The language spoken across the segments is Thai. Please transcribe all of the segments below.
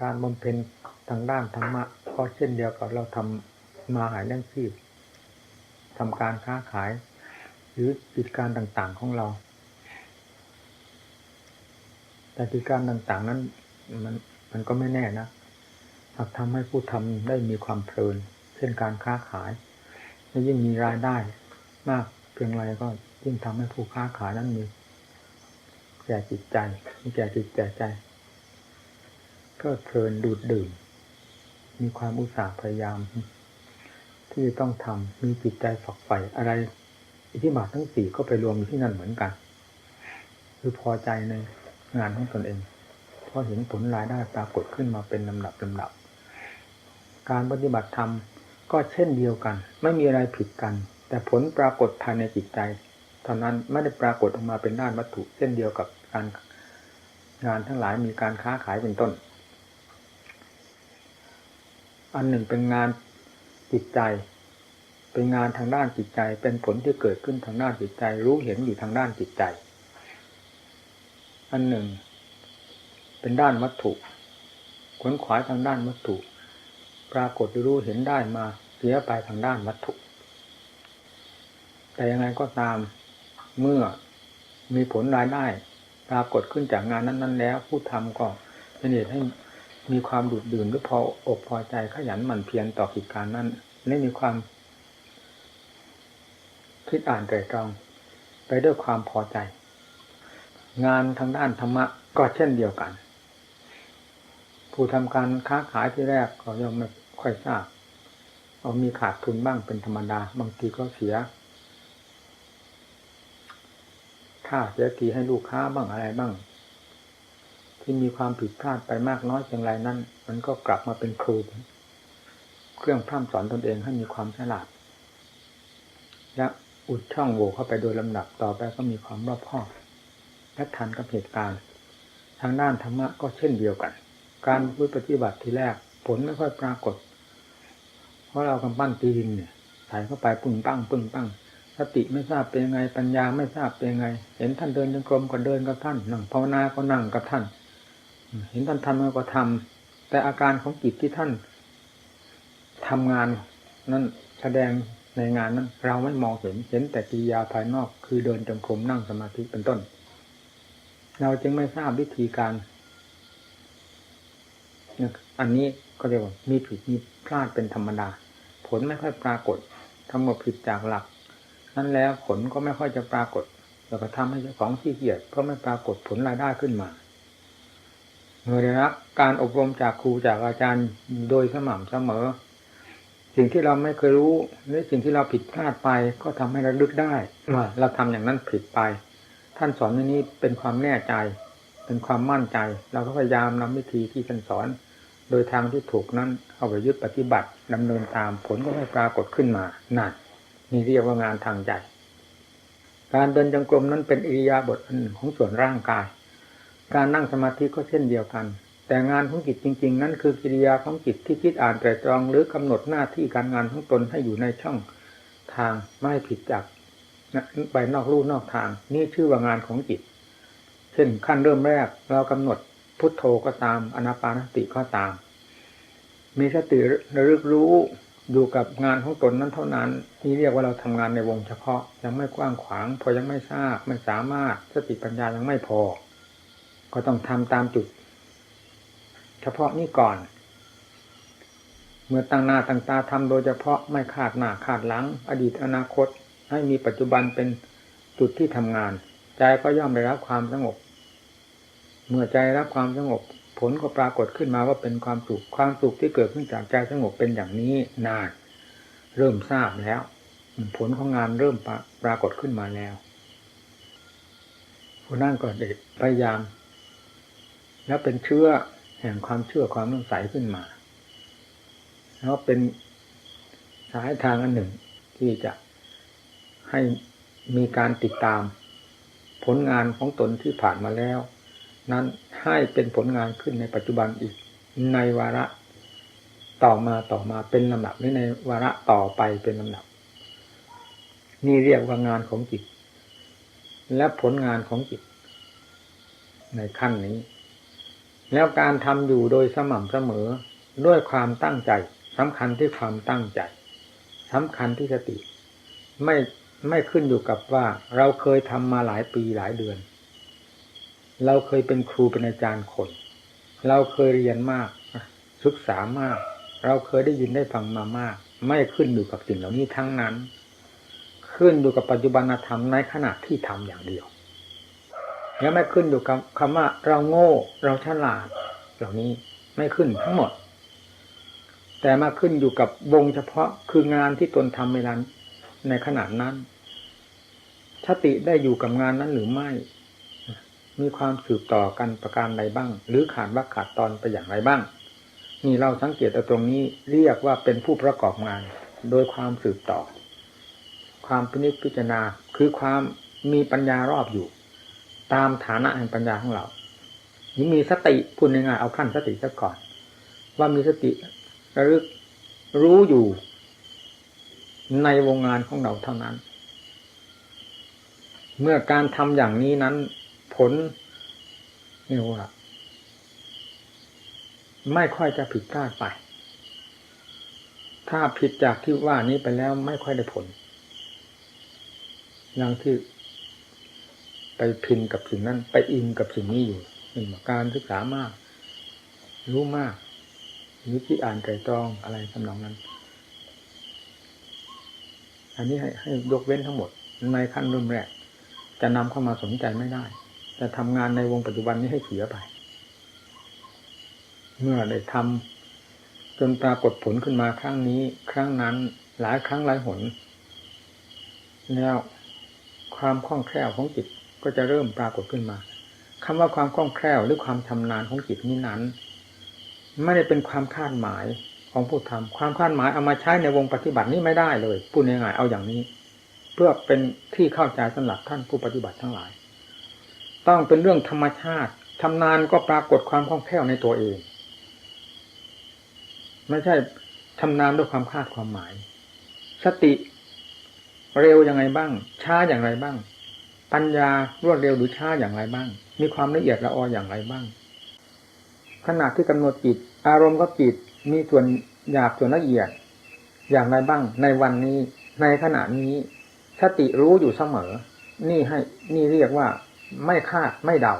การบำเพ็ญทางด้านธรรมะก็เช่นเดียวกับเราทำมาหายเลี้ยงชีพทำการค้าขาย หรือกิจการต่างๆของเรา แต่กิจการต่างๆนั้นมันมันก็ไม่แน่นะหากทำให้ผู้ทำได้มีความเพลิน เช่นการค้าขายและยิ่งมีรายได้ มากเพียงไรก็ยิ่งทำให้ผู้ค้าขายนั้นมีแก่จิตใจมีแก่จิตแก่ใจ ก็เพลินดูดดื่ม มีความอุตสาห์พยายาม ที่จะต้องทำมีจิตใจฝักใฝ่อะไร อิทธิบาททั้งสี่ก็ไปรวมอยู่ที่นั่นเหมือนกัน คือพอใจในงานของตนเองเพราะเห็นผลรายได้ปรากฏขึ้นมาเป็นลำดับลำดับ การปฏิบัติธรรมก็เช่นเดียวกัน ไม่มีอะไรผิดกัน แต่ผลปรากฏภายในจิตใจเท่านั้นไม่ได้ปรากฏออกมาเป็นด้านวัตถุ เช่นเดียวกับการงานทั้งหลายมีการค้าขายเป็นต้น อันหนึ่งเป็นงานจิตใจ เป็นงานทางด้านจิตใจ เป็นผลที่เกิดขึ้นทางด้านจิตใจ รู้เห็นอยู่ทางด้านจิตใจ อันหนึ่ง เป็นด้านวัตถุขวนขวายทางด้านวัตถุ ปรากฏรู้เห็นได้มาเสียไปทางด้านวัตถุ แต่ยังไงก็ตามเมื่อมีผลรายได้ ปรากฏขึ้นจากงานนั้น ๆ แล้ว ผู้ทำก็เป็นเหตุให้ มีความดุดดื่นหรือพออกพอใจขยันหมั่นเพียรต่อกิจการนั้นและมีความ คิดอ่านไตรตรอง ไปด้วยความพอใจ งานทางด้านธรรมะก็เช่นเดียวกัน ผู้ทำการค้าขายที่แรกก็ย่อมไม่ค่อยทราบเอามีขาดทุนบ้างเป็นธรรมดา บางทีก็เสียค่าเสียทีให้ลูกค้าบ้างอะไรบ้าง ที่มีความผิดพลาดไปมากน้อยเพียงไรนั้น มันก็กลับมาเป็นครู เครื่องพร่ำสอนตนเองให้มีความฉลาด และอุดช่องโหว่เข้าไปโดยลำดับต่อไปก็มีความรอบคอบและทันกับเหตุการณ์ ทางด้านธรรมะก็เช่นเดียวกัน การปฏิบัติทีแรกผลไม่ค่อยปรากฏ เพราะเรากำปั้นตีดินเนี่ยใส่เข้าไปปึ้งปั้งปึ้งปั้งสติไม่ทราบเป็นยังไงปัญญาไม่ทราบเป็นยังไง เห็นท่านเดินจงกรมก็เดินกับท่านนั่งภาวนาก็นั่งกับท่าน เห็นท่านทำก็ทำแต่อาการของจิตที่ท่านทำงานนั้นแสดงในงานนั้น เราไม่มองเห็นเห็นแต่กิริยาภายนอกคือเดินจงกรมนั่งสมาธิเป็นต้น เราจึงไม่ทราบวิธีการอันนี้ก็เรียกว่ามีผิดมีพลาดเป็นธรรมดา ผลไม่ค่อยปรากฏทำหมดผิดจากหลัก นั้นแล้วผลก็ไม่ค่อยจะปรากฏ แล้วก็ทำให้เจ้าของขี้เกียจเพราะไม่ปรากฏผลรายได้ขึ้นมา เมื่อได้รับการอบรมจากครูจากอาจารย์โดยสม่ำเสมอ สิ่งที่เราไม่เคยรู้หรือสิ่งที่เราผิดพลาดไปก็ทำให้เราลึกได้ว่าเราทำอย่างนั้นผิดไป ท่านสอนในนี้เป็นความแน่ใจ เป็นความมั่นใจ เราก็พยายามนำวิธีที่ท่านสอน โดยทางที่ถูกนั้นเอาไปยึดปฏิบัติดำเนินตามผลก็ไม่ปรากฏขึ้นมานั่นนี่เรียกว่างานทางใจ การเดินจงกรมนั้นเป็นอิริยาบถของส่วนร่างกาย การนั่งสมาธิก็เช่นเดียวกัน แต่งานของจิตจริง ๆ นั้นคือกิริยาของจิตที่คิดอ่านแต่ตรองหรือกำหนดหน้าที่การงานของตนให้อยู่ในช่องทางไม่ผิดจากไปนอกลู่นอกทาง นี่ชื่อว่างานของจิต เช่นขั้นเริ่มแรกเรากำหนดพุทโธก็ตามอนาปานสติก็ตาม มีสติระลึกรู้อยู่กับงานของตนนั้นเท่านั้นนี่เรียกว่าเราทำงานในวงเฉพาะยังไม่กว้างขวาง พอยังไม่ทราบไม่สามารถสติปัญญายังไม่พอ ก็ต้องทำตามจุด เฉพาะนี้ก่อน เมื่อตั้งหน้าตั้งตาทำโดยเฉพาะไม่ขาดหน้าขาดหลัง อดีตอนาคต ให้มีปัจจุบันเป็นจุดที่ทำงาน ใจก็ย่อมได้รับความสงบ เมื่อใจรับความสงบ ผลก็ปรากฏขึ้นมาว่าเป็นความสุขความสุขที่เกิดขึ้นจากใจสงบเป็นอย่างนี้นานเริ่มทราบแล้ว ผลของงานเริ่มปรากฏขึ้นมาแล้วผู้นั่นก็เด็กพยายาม แล้วเป็นเชื่อแห่งความเชื่อความต้องใสขึ้นมา แล้วเป็นสายทางอันหนึ่งที่จะให้มีการติดตามผลงานของตนที่ผ่านมาแล้ว นั้นให้เป็นผลงานขึ้นในปัจจุบันอีกในวาระต่อมาต่อมาเป็นลำดับหรือในวาระต่อไปเป็นลำดับ นี่เรียกว่างานของจิต และผลงานของจิต ในขั้นนี้ แล้วการทำอยู่โดยสม่ำเสมอด้วยความตั้งใจสำคัญที่ความตั้งใจสำคัญที่สติ ไม่ไม่ขึ้นอยู่กับว่าเราเคยทำมาหลายปีหลายเดือน เราเคยเป็นครูเป็นอาจารย์คน เราเคยเรียนมากศึกษามาก เราเคยได้ยินได้ฟังมามาก ไม่ขึ้นอยู่กับสิ่งเหล่านี้ทั้งนั้น ขึ้นอยู่กับปัจจุบันธรรมในขณะที่ทำอย่างเดียว แล้วไม่ขึ้นอยู่กับคำว่าเราโง่ เราฉลาด เหล่านี้ไม่ขึ้นทั้งหมด แต่มาขึ้นอยู่กับวงเฉพาะคืองานที่ตนทำเวลาในขณะนั้นสติได้อยู่กับงานนั้นหรือไม่ มีความสืบต่อกันประการใดบ้าง หรือขาดว่าขาดตอนไปอย่างไรบ้าง นี่เราสังเกตตรงนี้เรียกว่าเป็นผู้ประกอบงาน โดยความสืบต่อ ความพินิจพิจารณาคือความมีปัญญารอบอยู่ ตามฐานะแห่งปัญญาของเรานี่มีสติพูดง่ายๆเอาขั้นสติซะก่อน ว่ามีสติระลึกรู้อยู่ในวงงานของเราเท่านั้น เมื่อการทำอย่างนี้นั้นผลนี่ว่าไม่ค่อยจะผิดพลาดไป ถ้าผิดจากที่ว่านี้ไปแล้วไม่ค่อยได้ผล อย่างที่ ไปพินกับสิ่งนั้น ไปอินกับสิ่งนี้อยู่หนึ่งการศึกษามาก รู้มากนิจิอ่านไตรตรองอะไรทำนองนั้น อันนี้ให้ให้ยกเว้นทั้งหมด ในขั้นเริ่มแรก จะนำเข้ามาสนใจไม่ได้ จะทำงานในวงปัจจุบันนี้ให้เสียไป เมื่อได้ทำจนปรากฏผลขึ้นมาครั้งนี้ ครั้งนั้น หลายครั้งหลายหน แล้วความคล่องแคล่วของจิต ก็จะเริ่มปรากฏขึ้นมาคำว่าความคล่องแคล่วหรือความชำนาญของจิตนี้นั้น ไม่ได้เป็นความคาดหมายของผู้ทำความคาดหมายเอามาใช้ในวงปฏิบัตินี้ไม่ได้เลยพูดง่ายๆเอาอย่างนี้ เพื่อเป็นที่เข้าใจสำหรับท่านผู้ปฏิบัติทั้งหลาย ต้องเป็นเรื่องธรรมชาติชำนาญก็ปรากฏความคล่องแคล่วในตัวเอง ไม่ใช่ชำนาญด้วยความคาดความหมาย สติเร็วยังไงบ้าง ช้าอย่างไรบ้าง ปัญญารวดเร็วหรือช้าอย่างไรบ้าง มีความละเอียดละอออย่างไรบ้าง ขณะที่กำหนดจิต อารมณ์ก็จิตมีส่วนหยาบส่วนละเอียด อย่างไรบ้าง ในวันนี้ ในขณะนี้ สติรู้อยู่เสมอ นี่ให้นี่เรียกว่า ไม่คาดไม่เดา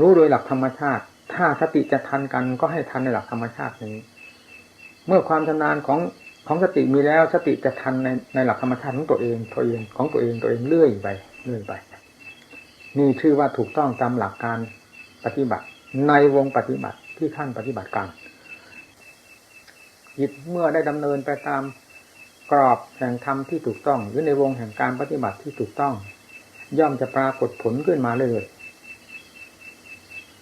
รู้โดยหลักธรรมชาติ ถ้าสติจะทันกันก็ให้ทันในหลักธรรมชาตินี้ เมื่อความชำนาญของ ของสติมีแล้วสติจะทันในในหลักธรรมชาติของตัวเองตัวเองของตัวเองตัวเองเรื่อยไปเรื่อยไป นี่ชื่อว่าถูกต้องตามหลักการปฏิบัติ ในวงปฏิบัติที่ขั้นปฏิบัติการจิตเมื่อได้ดำเนินไปตามกรอบแห่งธรรมที่ถูกต้อง หรือในวงแห่งการปฏิบัติที่ถูกต้อง ย่อมจะปรากฏผลขึ้นมาเลย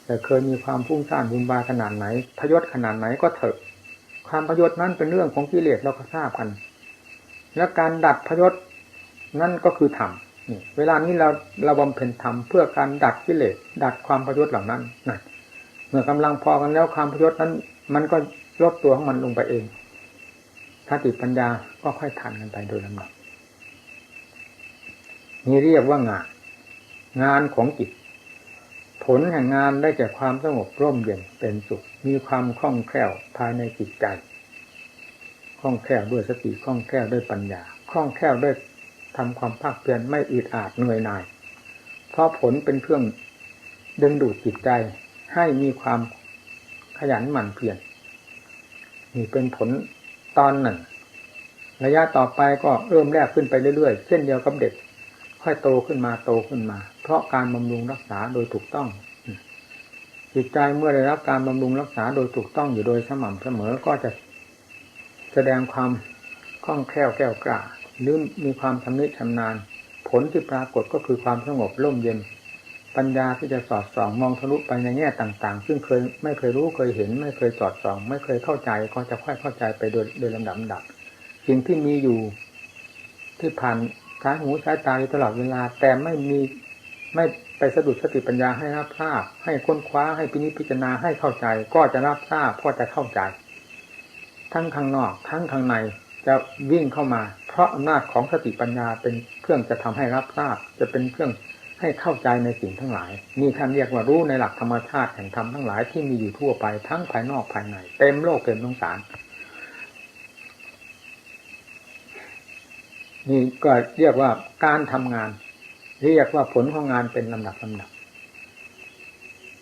แต่เคยมีความพุ่งสร้างบุญบาขนาดไหนพยศขนาดไหนก็เถอะ ความพยศนั้นเป็นเรื่องของกิเลสเราก็ทราบกัน และการดัดพยศนั่นก็คือธรรมเวลานี้เราเราบำเพ็ญธรรมเพื่อการดัดกิเลสดัดความพยศเหล่านั้นนะเมื่อกำลังพอกันแล้วความพยศนั้น มันก็ลดตัวของมันลงไปเองถ้าติดปัญญาก็ค่อยทันกันไปโดยลำดับนี่เรียกว่างาน งานของจิต ผลแห่งงานได้แก่ความสงบร่มเย็นเป็นสุข มีความคล่องแคล่วภายในจิตใจคล่องแคล่วด้วยสติคล่องแคล่วด้วยปัญญาคล่องแคล่วด้วยทำความภาคเพียรไม่อึดอัดเหนื่อยหน่าย เพราะผลเป็นเครื่องดึงดูดจิตใจให้มีความขยันหมั่นเพียรนี่เป็นผลตอนหนึ่ง ระยะต่อไปก็เริ่มแรกขึ้นไปเรื่อยๆ เช่นเดียวกับเด็ก อยโตขึ้นมาโตขึ้นมา เพราะการบำรุงรักษาโดยถูกต้อง จิตใจเมื่อได้รับการบำรุงรักษาโดยถูกต้องอยู่โดยสม่ำเสมอก็จะแสดงความคล่องแคล่วแก้วกล้าหรือมีความชำนิชำนาญ ผลที่ปรากฏก็คือความสงบร่มเย็น ปัญญาที่จะสอดส่องมองทะลุไปในแง่ต่าง ๆ ซึ่งเคยไม่เคยรู้เคยเห็น ไม่เคยสอดส่อง ไม่เคยเข้าใจก็จะค่อยเข้าใจไปโดยโดยลำดับดับสิ่งที่มีอยู่ที่ผ่าน สายหูสายตาอยู่ตลอดเวลา แต่ไม่มีไม่ไปสะดุดสติปัญญาให้รับทราบ ให้ค้นคว้าให้พินิจพิจารณาให้เข้าใจ ก็จะรับทราบก็จะเข้าใจ ทั้งข้างนอกทั้งข้างในจะวิ่งเข้ามา เพราะอำนาจของสติปัญญาเป็นเครื่องจะทำให้รับทราบ จะเป็นเครื่องให้เข้าใจในสิ่งทั้งหลายนี่ท่านเรียกว่ารู้ในหลักธรรมชาติแห่งธรรมทั้งหลายที่มีอยู่ทั่วไปทั้งภายนอกภายในเต็มโลกเต็มสงสาร นี่ก็เรียกว่าการทำงาน เรียกว่าผลของงานเป็นลำดับลำดับ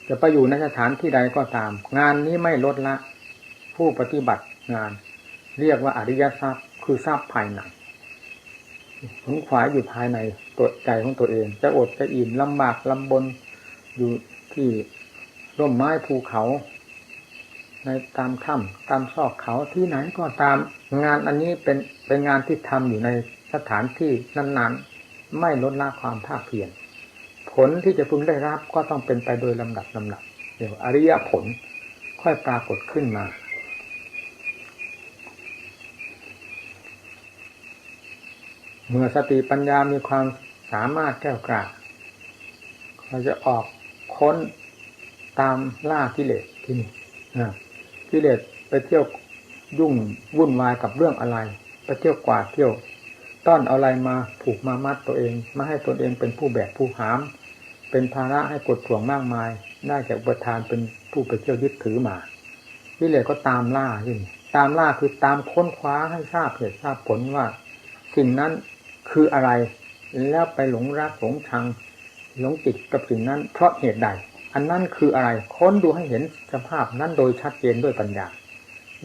จะไปอยู่ในสถานที่ใดก็ตาม งานนี้ไม่ลดละ ผู้ปฏิบัติงาน เรียกว่าอริยทรัพย์ คือทรัพย์ภายในขงขวายอยู่ภายในตัวใจของตัวเอง จะอดจะอิ่มลำบากลำบนอยู่ที่ร่มไม้ภูเขา ในตามถ้ำตามซอกเขาที่ไหนก็ตามงานอันนี้เป็นเป็นงานที่ทำอยู่ใน สถานที่นั้น ๆ ไม่ลดละความภาคเพียรผลที่จะพึงได้รับก็ต้องเป็นไปโดยลำดับลำดับเดี๋ยวอริยผลค่อยปรากฏขึ้นมา เมื่อสติปัญญามีความสามารถแก้วกล้าเราจะออกค้นตามล่ากิเลสที่นี่กิเลสไปเที่ยวยุ่งวุ่นวายกับเรื่องอะไร ไปเที่ยวกวาดเที่ยว ต้อนเอาอะไรมาผูกมามัดตัวเองมาให้ตนเองเป็นผู้แบกผู้หาม เป็นภาระให้กดข่วงมากมายได้จากประทานเป็นผู้ไปเที่ยวยึดถือมากิเลก็ตามล่าที่นี่ตามล่าคือตามค้นคว้าให้ทราบเหตุทราบผลว่า สิ่งนั้นคืออะไร แล้วไปหลงรักหลงชังหลงติดกับสิ่งนั้น เพราะเหตุใด อันนั้นคืออะไรค้นดูให้เห็นสภาพนั้นโดยชัดเจนด้วยปัญญา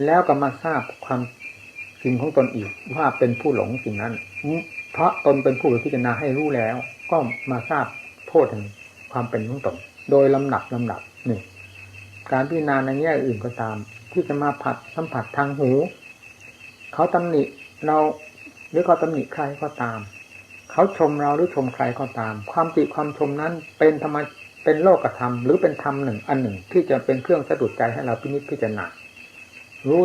แล้วก็มาทราบความ จริงของตนอีกว่าเป็นผู้หลงสิ่งนั้นเพราะตนเป็นผู้พิจารณาให้รู้แล้ว ก็มาทราบโทษแห่งความเป็นของตนโดยลำดับลำดับหนึ่งการพิจารณาในแง่อื่นก็ตาม ที่จะมาผัดสัมผัสทางหู เขาตำหนิเราหรือเขาตำหนิใครก็ตาม เขาชมเราหรือชมใครก็ตาม ความติความชมนั้นเป็นธรรมเป็นโลกธรรมหรือเป็นธรรมหนึ่งอันหนึ่งที่จะเป็นเครื่องสะดุดใจให้เราพินิจพิจารณารู้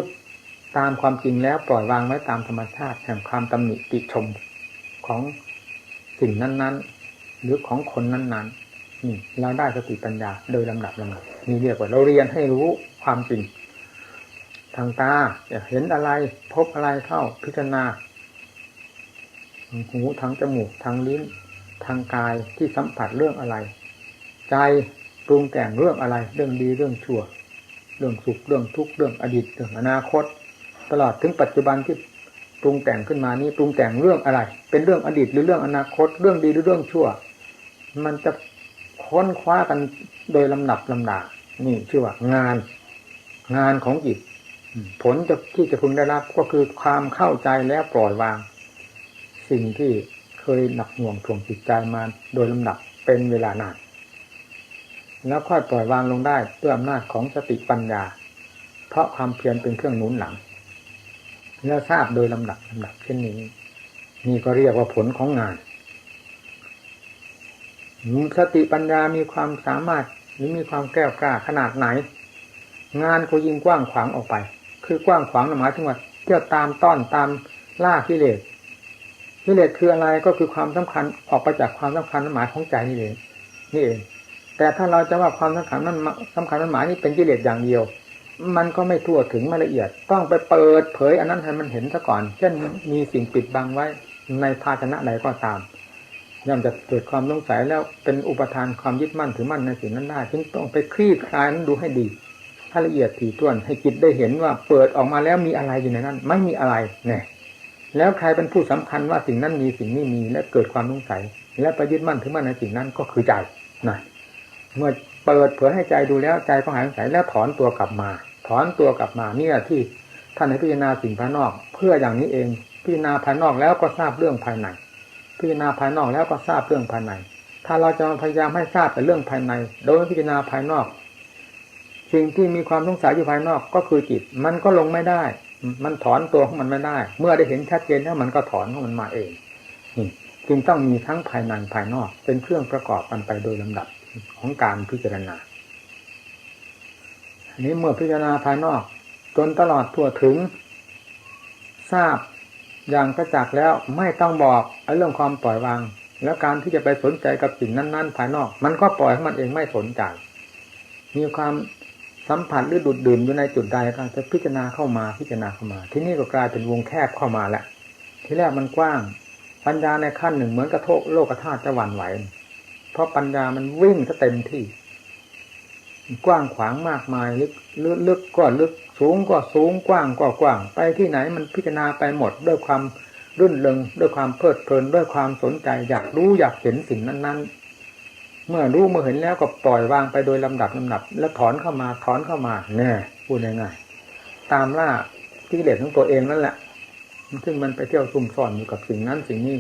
ตามความจริงแล้วปล่อยวางไว้ตามธรรมชาติแห่งความตำหนิติชมของสิ่งนั้น ๆ หรือของคนนั้น ๆ นี่เราได้สติปัญญาโดยลำดับลำดับนี่เรียกว่าเราเรียนให้รู้ความจริง ทางตาจะเห็นอะไรพบอะไรเข้าพิจารณาหูทางจมูกทางลิ้น ทางกายที่สัมผัสเรื่องอะไร ใจปรุงแต่งเรื่องอะไร เรื่องดีเรื่องชั่ว เรื่องสุขเรื่องทุกข์เรื่องอดีตเรื่องอนาคต ตลอดถึงปัจจุบันที่ปรุงแต่งขึ้นมานี้ปรุงแต่งเรื่องอะไร เป็นเรื่องอดีตหรือเรื่องอนาคต เรื่องดีหรือเรื่องชั่ว มันจะค้นคว้ากันโดยลำดับลำดา นี่ชื่อว่างาน งานของจิตผลจะที่จะพึงได้รับก็คือความเข้าใจแล้วปล่อยวาง สิ่งที่เคยหนักหน่วงถ่วงจิตใจมาโดยลำดับเป็นเวลานานแล้วค่อยปล่อยวางลงได้ด้วยอำนาจของสติปัญญา เพราะความเพียรเป็นเครื่องหนุนหลัง แล้วทราบโดยลำดับลำดับเช่นนี้ นี่ก็เรียกว่าผลของงานสติปัญญามีความสามารถหรือมีความแก้วกล้าขนาดไหน งานก็ยิ่งกว้างขวางออกไป คือกว้างขวางหมายถึงว่าเที่ยวตามต้อนตามล่ากิเลสกิเลสคืออะไรก็คือความสำคัญออกไปจากความสำคัญหมายของใจนี่เองนี่เอง แต่ถ้าเราจะว่าความสำคัญนั้นสำคัญนั้นหมายนี่เป็นกิเลสอย่างเดียว มันก็ไม่ทั่วถึงไม่ละเอียด ต้องไปเปิดเผยอันนั้นให้มันเห็นซะก่อน เช่นมีสิ่งปิดบังไว้ในภาชนะใดก็ตามย่อมจะเกิดความสงสัยแล้วเป็นอุปทานความยึดมั่นถือมั่นในสิ่งนั้นได้จึงต้องไปคลี่คลายนั้นดูให้ดีถ้าละเอียดถี่ถ้วนให้จิตได้เห็นว่าเปิดออกมาแล้วมีอะไรอยู่ในนั้น ไม่มีอะไรเนี่ยแล้วใครเป็นผู้สำคัญว่าสิ่งนั้นมีสิ่งนี้มีและเกิดความสงสัย และไปยึดมั่นถือมั่นในสิ่งนั้นก็คือใจนะเมื่อเปิดเผยให้ใจดูแล้วใจก็หายสงสัยแล้วถอนตัวกลับมา ถอนตัวกลับมาเนี่ยที่ท่านให้พิจารณาสิ่งภายนอก เพื่ออย่างนี้เอง พิจารณาภายนอกแล้วก็ทราบเรื่องภายในพิจารณาภายนอกแล้วก็ทราบเรื่องภายใน ถ้าเราจะพยายามให้ทราบแต่เรื่องภายใน โดยพิจารณาภายนอก สิ่งที่มีความสงสัยอยู่ภายนอกก็คือจิต มันก็ลงไม่ได้ มันถอนตัวของมันไม่ได้ เมื่อได้เห็นชัดเจนแล้วมันก็ถอนของมันมาเองจึงต้องมีทั้งภายในภายนอก เป็นเครื่องประกอบกันไปโดยลำดับของการพิจารณา นนี้เมื่อพิจารณาภายนอก จนตลอดทั่วถึง ทราบอย่างกระจักแล้วไม่ต้องบอกเรื่องความปล่อยวาง แล้วการที่จะไปสนใจกับสิ่งนั้น ๆ ภายนอก มันก็ปล่อยให้มันเองไม่สนใจ มีความสัมผัสหรือดูดดื่มอยู่ในจุดใดก็จะพิจารณาเข้ามาพิจารณาเข้ามา ที่นี่ก็กลายเป็นวงแคบเข้ามาแหละที่แรกมันกว้างปัญญาในขั้นหนึ่งเหมือนกระโทกโลกธาตุจะหวั่นไหว เพราะปัญญามันวิ่งซะเต็มที่ กว้างขวางมากมายลึกลึกลึกก็ลึกสูงก็สูงกว้างก็กว้าง ไปที่ไหนมันพิจารณาไปหมดด้วยความรื่นเริงด้วยความเพลิดเพลินด้วยความสนใจ อยากรู้อยากเห็นสิ่งนั้นๆ เมื่อรู้เมื่อเห็นแล้วก็ปล่อยวางไปโดยลำดับลำดับ แล้วถอนเข้ามาถอนเข้ามาเนี่ยพูดง่ายๆตามล่ากิเลสของตัวเองนั่นแหละซึ่งมันไปเที่ยวซุ่มซ่อนอยู่กับสิ่งนั้นสิ่งนี้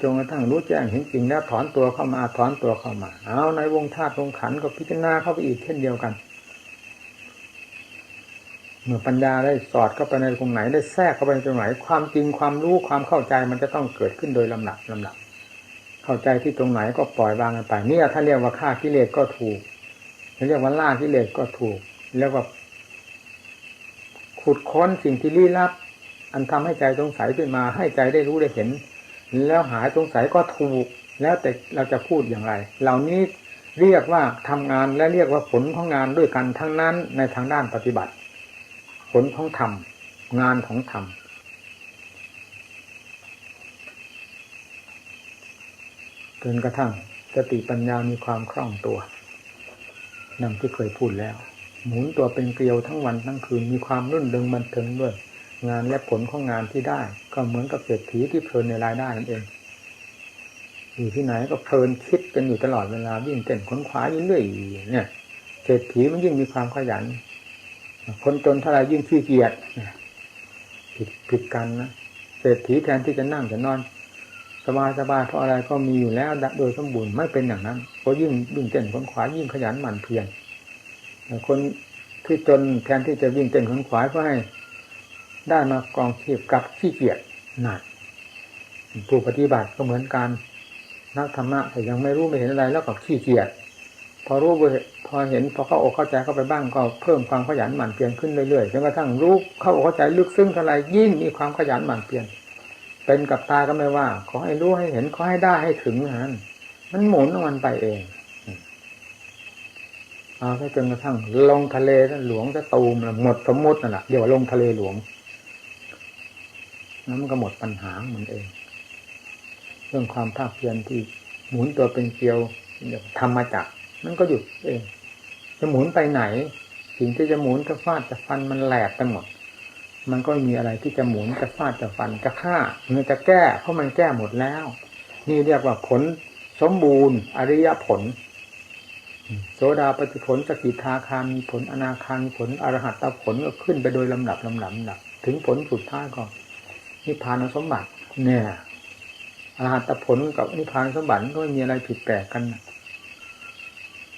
จนกระทั่งรู้แจ้งเห็นจริงแล้วถอนตัวเข้ามาถอนตัวเข้ามา เอาในวงธาตุวงขันก็พิจารณาเข้าไปอีกเช่นเดียวกัน เมื่อปัญญาได้สอดเข้าไปในตรงไหนได้แทรกเข้าไปตรงไหน ความจริงความรู้ความเข้าใจมันจะต้องเกิดขึ้นโดยลำดับลำดับ เข้าใจที่ตรงไหนก็ปล่อยวางกันไปเนี่ยถ้าเรียกว่าฆ่ากิเลสก็ถูกเรียกว่าล่ากิเลสก็ถูกเรียกว่าขุดค้นสิ่งที่ลี้ลับ อันทำให้ใจสงสัยขึ้นมาให้ใจได้รู้ได้เห็น แล้วหายสงสัยก็ถูก แล้วแต่เราจะพูดอย่างไร เหล่านี้เรียกว่าทำงานและเรียกว่าผลของงานด้วยกันทั้งนั้นในทางด้านปฏิบัติ ผลของธรรมงานของธรรมจนกระทั่งสติปัญญามีความคล่องตัวดังที่เคยพูดแล้ว หมุนตัวเป็นเกลียวทั้งวันทั้งคืนมีความรุ่นเริงบันเทิงด้วย งานและผลของงานที่ได้ ก็เหมือนกับเศรษฐีที่เพลินในรายได้นั่นเอง อยู่ที่ไหนก็เพลินคิดกันอยู่ตลอดเวลาวิ่งเต้นขนขวาอยู่เรื่อยเนี่ยเศรษฐีมันยิ่งมีความขยัน คนจนเท่าไรยิ่งขี้เกียจผิดผิดกันนะเศรษฐีแทนที่จะนั่งจะนอน สบายสบายเพราะอะไรก็มีอยู่แล้วโดยสมบูรณ์ไม่เป็นอย่างนั้นเพราะยิ่งวิ่งเต้นขนขวายิ่งขยันหมั่นเพียรคนที่จนแทนที่จะวิ่งเต้นขนขวายก็ให้ ได้มากองเทียบกับขี้เกียจหนักผู้ปฏิบัติก็เหมือนกันนักธรรมะแต่ยังไม่รู้ไม่เห็นอะไรแล้วก็ขี้เกียจพอรู้พอเห็นพอเข้าอกเข้าใจเข้าไปบ้างก็เพิ่มความขยันหมั่นเพียรขึ้นเรื่อยๆจนกระทั่งรู้เข้าอกเข้าใจลึกซึ้งเท่าไรยิ่งมีความขยันหมั่นเพียรเป็นกับตาก็ไม่ว่า ขอให้รู้ให้เห็นขอให้ได้ให้ถึงนั้นมันหมุนมันไปเองเอาแค่จนกระทั่งลงทะเลหลวงจะตูมหมดสมมตินั่นแหละเดี๋ยวลงทะเลหลวง นั้นมันก็หมดปัญหาเหมันเอง เรื่องความภาคเพียรที่หมุนตัวเป็นเกลียวทำมาจากมันก็หยุดเอง จะหมุนไปไหน สิ่งที่จะหมุนจะฟาดจะฟันมันแหลกไปหมด มันก็มีอะไรที่จะหมุนจะฟาดจะฟันจะฆ่าเงินจะแก้ เพราะมันแก้หมดแล้ว นี่เรียกว่าผลสมบูรณ์ อริยผลโสดาปฏิผลสกิทาคามีผลอนาคามีผลอรหัตตผลก็ขึ้นไปโดยลำดับลำดับลำดับ ถึงผลสุดท้ายก็ นิพพานสมบัติ เนี่ยอรหัตผลกับนิพพานสมบัติก็ไม่มีอะไรผิดแปลกกัน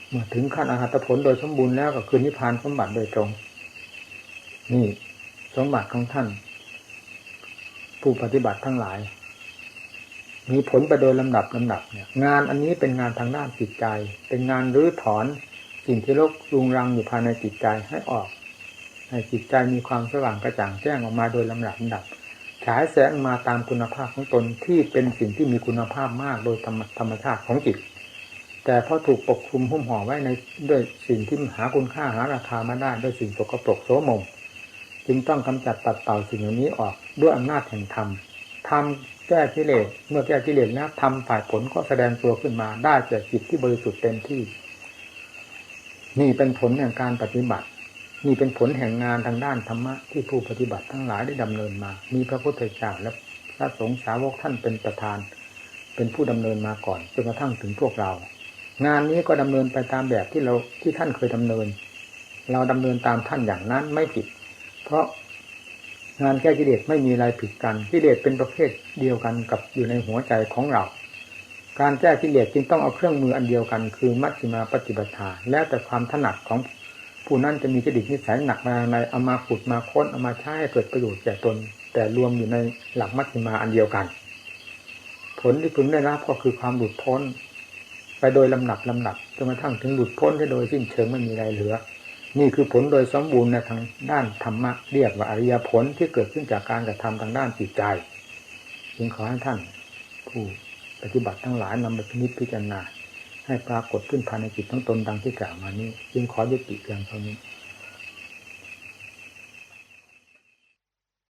เมื่อถึงขั้นอรหัตผลโดยสมบูรณ์แล้วก็คือนิพพานสมบัติโดยตรง นี่สมบัติของท่าน ผู้ปฏิบัติทั้งหลาย มีผลไปโดยลำดับลำดับเนี่ย งานอันนี้เป็นงานทางด้านจิตใจ เป็นงานรื้อถอนสิ่งที่รกรุงรังอยู่ภายในจิตใจให้ออกให้จิตใจมีความสว่างกระจ่างแจ้งออกมาโดยลำดับลำดับายแสงมาตามคุณภาพของตนที่เป็นสิ่งที่มีคุณภาพมากโดยธรรมธรรมชาติของจิต แต่พอถูกปกคลุมหุ้มห่อไว้ในด้วยสิ่งที่หาคุณค่าหาราคามาได้ด้วยสิ่งตกปรกโสมม จึงต้องกำจัดตัดเป่าสิ่งเหล่านี้ออกด้วยอำนาจแห่งธรรมทำแก้กิเลสเมื่อแก้กิเลสแล้วทำฝ่ายผลก็แสดงตัวขึ้นมาได้แก่จิตที่บริสุทธิ์เต็มที่ นี่เป็นผลแห่งการปฏิบัติ นี่เป็นผลแห่งงานทางด้านธรรมะที่ผู้ปฏิบัติทั้งหลายได้ดำเนินมา มีพระพุทธเจ้าและพระสงฆ์สาวกท่านเป็นประธาน เป็นผู้ดำเนินมาก่อนจนกระทั่งถึงพวกเรา งานนี้ก็ดำเนินไปตามแบบที่เราที่ท่านเคยดำเนิน เราดำเนินตามท่านอย่างนั้นไม่ผิด เพราะงานแก้กิเลสไม่มีอะไรผิดกันกิเลสเป็นประเภทเดียวกันกับอยู่ในหัวใจของเรา การแก้กิเลสจึงต้องเอาเครื่องมืออันเดียวกัน คือมัชฌิมาปฏิปทาแล้วแต่ความถนัดของ ผู้นั้นจะมีจดิตนิสัยหนักมาในเอามาขุดมาค้นเอามาใช้ให้เกิดประโยชน์แก่ตน แต่รวมอยู่ในหลักมัชฌิมาอันเดียวกัน ผลที่พึงได้รับก็คือความหลุดพ้น ไปโดยลำดับลำดับจนกระทั่งถึงหลุดพ้นได้โดยสิ้นเชิงไม่มีอะไรเหลือ นี่คือผลโดยสมบูรณ์ในทางด้านธรรมะเรียกว่าอริยผลที่เกิดขึ้นจากการกระทำทางด้านจิตใจจึงขอให้ท่านผู้ปฏิบัติทั้งหลายนำไปพินิจพิจารณา ให้ปรากฏขึ้นภายในจิตทั้งตนดังที่กล่าวมานี้ จึงขอยุติเพียงเท่านี้